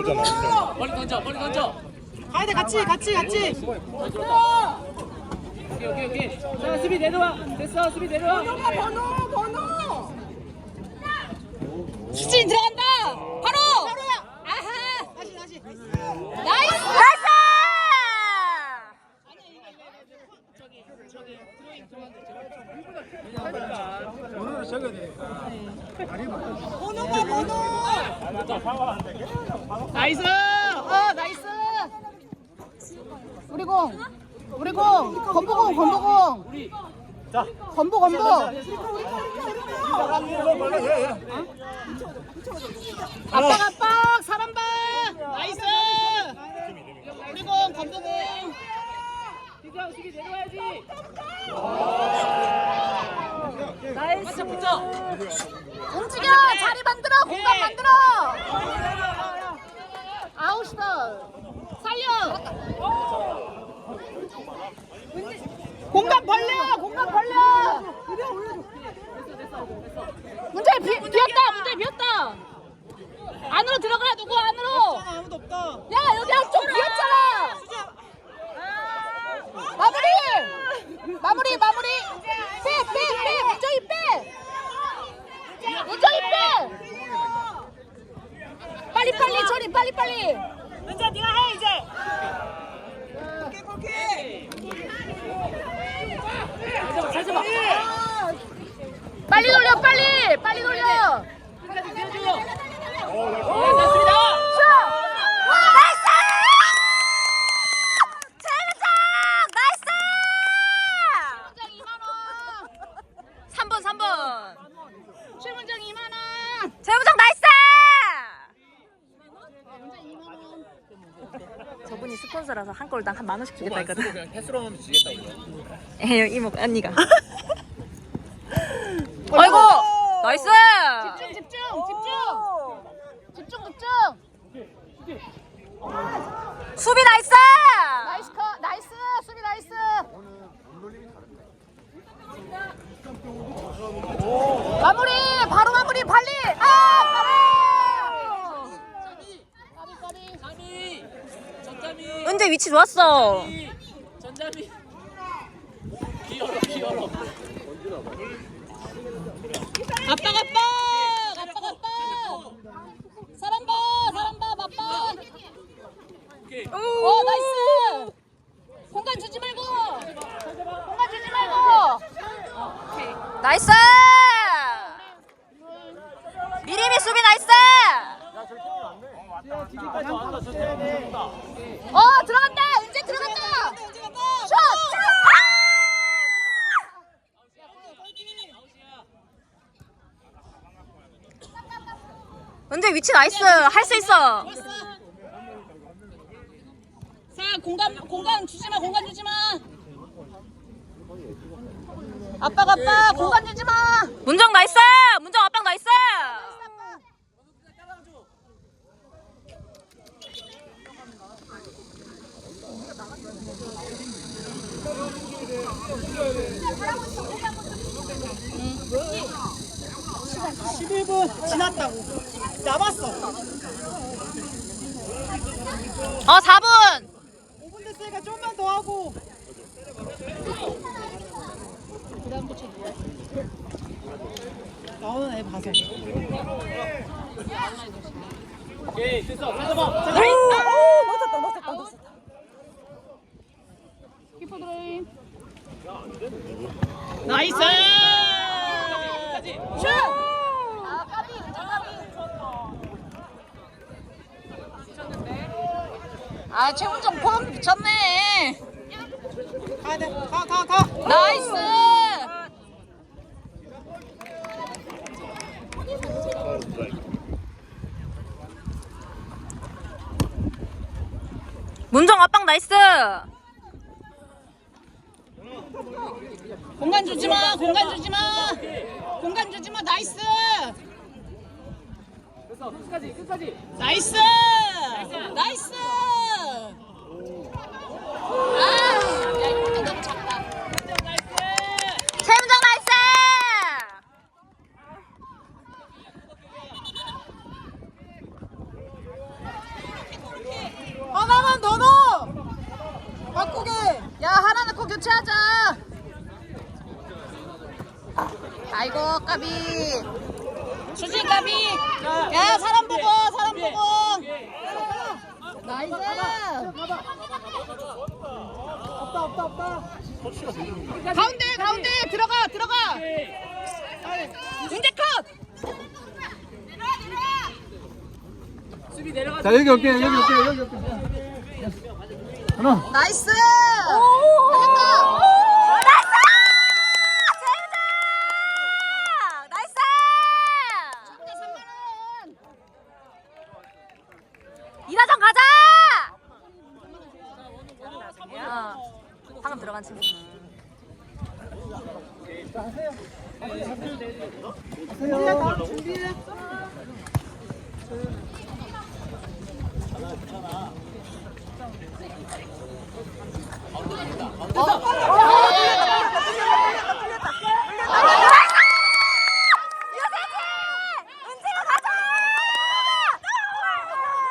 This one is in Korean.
있잖아. 멀리 던져 멀리 던져. 가야 돼 같이 같이 같이. 오케이 오케이 오케이. 자 수비 내려와. 됐어 수비 내려와. 번호 번호. 수진 들어간다. 바로. 아하. 다시 다시 나이스. 번호가 번호 나이스. 어 나이스. 우리 공. 우리 공. 건보공 건보공. 우리 건보 건보. 압박 압박 사람 봐. 나이스. 우리 공 건보공. 희정 수비 내려와야지 나이스. 움직여 자리 만들어 공간 만들어. 아웃이다. 살려. 공간 벌려 공간 벌려. 문제 비, 비었다 문제 비었다. 안으로 들어가 누구 안으로. 야 여기 한쪽 비었잖아. 마무리 마무리 마무리 빼빼빼 문정이 빼 문정이 빼 빨리 빨리 빨리. 은자 네가 해 이제. 오케이 오케이 잘잡아. 빨리 돌려 빨리. 빨리 돌려. 끝까지 뛰어줘 오 됐습니다 나이스 재밌다 나이스 3번 3번 최문정 2만원 최문정 나이스 스폰서라서 한 골당 한 만 원씩 주겠다 했거든. 그냥 패스로 하면 지겠다 이거 에휴 이모 언니가. 아이고 나이스. 집중 집중 집중 집중 집중 수비 나이스. 나이스 컷 나이스 수비 나이스 마무리 바로 마무리 빨리 아 바로 까비 까비 자미 전자미 은재 위치 좋았어. 전자미 기어로 기어로 아빠 아빠 아빠 아빠 사람 봐 사람 봐 아빠 오케이 오 나이스 공간 주지 말고 공간 주지 말고 나이스. 미리미 수비 나이스. 뒤까지 왔다 저 때문에 어 들어간다 은재 들어간다 슛 은재 위치 나이스. 할수 있어. 자 공간 공간 주지 마 공간 주지 마 아빠가 아빠 공간 주지 마 문정 나이스. 문정 압박 나이스. 아, 11분 지났다고 남았어. 어 4분. 5분 됐으니까 좀만 더 하고. 나오는 애 봐서. 오케이 됐어 찾아봐 키퍼 드로잉 나이스 끝까지 슛! 아 까비 은재 까비 아 최훈정 폼 미쳤네. 가야 돼 가 가 가. 나이스! 문정 압박 나이스. 공간 주지 마 공간 주지 마! 공간 주지 마 나이스! 끝까지 끝까지. 나이스! 나이스 아야 이거 골대 너무 작다 최문정 나이스. 교체하자. 아이고 까비. 수진 까비. 야 사람 보고 사람 보고. 나이스. 없다 없다 없다 가운데 가운데 들어가 들어가. 문제 컷. 수비 내려가. 자, 여기 올게, 여기 올게, 여기 올게. 하나. 나이스. 됐다. 나이스! 재밌다! 나이스! 이라정 가자! 야, 방금 들어간 친구. 준비해